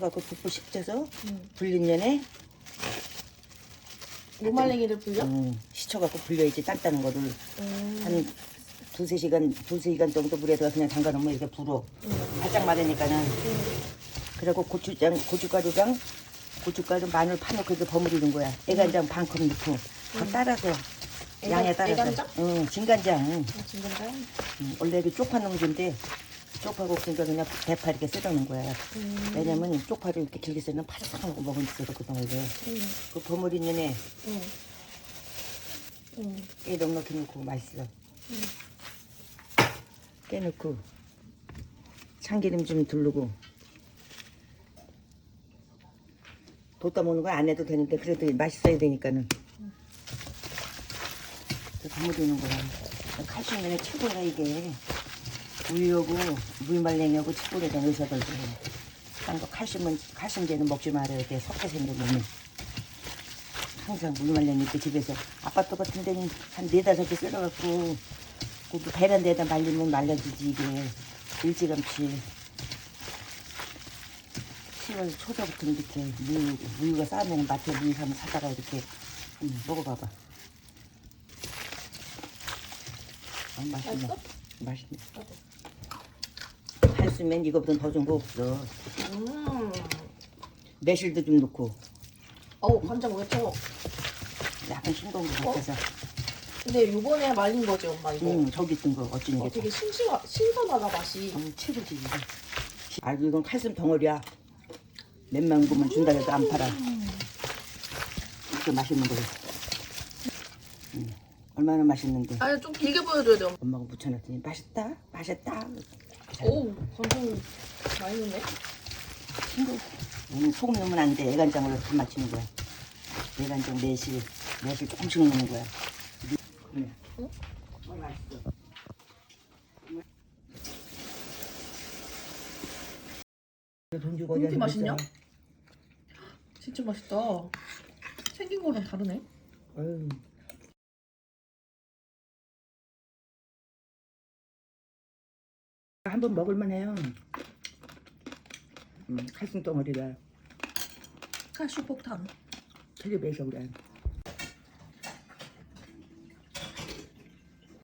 갖고 붓불 식혀서 음. 불린 년에 무말랭이를 불려? 음, 식혀갖고 불려야지 딴다는 거를. 음. 한 두세 시간 두세 시간 정도 물에다가 그냥 담가 놓으면 이렇게 불어. 바짝 마르니까는. 그리고 고추장 고춧가루랑 고춧가루 마늘 파놓고 이렇게 버무리는 거야. 애간장 반컵 넣고. 그거 따라서. 애간- 양에 따라서. 애간장? 응 진간장. 아, 진간장? 음, 원래 이게 쪽파 농지인데 쪽파고 그러니까 그냥 대파 이렇게 썰어놓은 거야 음. 왜냐면 쪽파를 이렇게 길게 썰면 파릇하고 먹으면 되거든 원래 음. 그 버무린 년에 음. 음. 깨 넉넉히 넣고 맛있어. 깨 넣고 참기름 좀 두르고 뒀다 먹는 거 안 해도 되는데 그래도 맛있어야 되니까는 버무리는 거야. 칼슘면에 최고야 이게. 우유하고 물말랭이하고 최고래잖아 의사들도. 딴거 칼슘은 칼슘제는 먹지 말아야 돼. 석회 생겨 몸에. 항상 물말랭이 그 집에서 아파트 같은 데는 한 네다섯 개 썰어갖고 그 베란다에다 말리면 말라지지 이게 일찌감치 10월 초저부터 이렇게 물, 우유가 쌓으면 마트에 물 사면 사다가 이렇게 음, 먹어봐봐 아, 맛있네 맛있어? 맛있네 할수면 이거보다 더 좋은 거 없어 음. 매실도 좀 넣고 어우, 간장 왜 쳐? 약간 싱거운 거 같아서 근데 요번에 말린 거지, 엄마 이거. 응 저기 있던 거 어찌는 어, 게 되게 신시하, 신선하다, 맛이. 음, 최고지 이거. 아이고 이건 칼슘 덩어리야. 몇만 구면 준다 해도 안 팔아. 이렇게 맛있는 거를. 음, 얼마나 맛있는데. 아니, 좀 길게 보여줘야 돼, 엄마. 엄마가 묻혀놨더니 맛있다, 맛있다. 오우, 간장 많이 넣네. 친구. 오늘 소금 넣으면 안 돼. 애간장으로 다 맞추는 거야. 애간장 매실, 매실 조금씩 넣는 거야. 그래. 응? 어, 맛있어. 돈 주고 이렇게 어디다 맛있냐? 진짜 맛있다. 생긴 거랑 다르네. 어휴. 한번 먹을만 해요. 음, 칼슘 덩어리가 칼슘 폭탄. 텔레비에서 그래.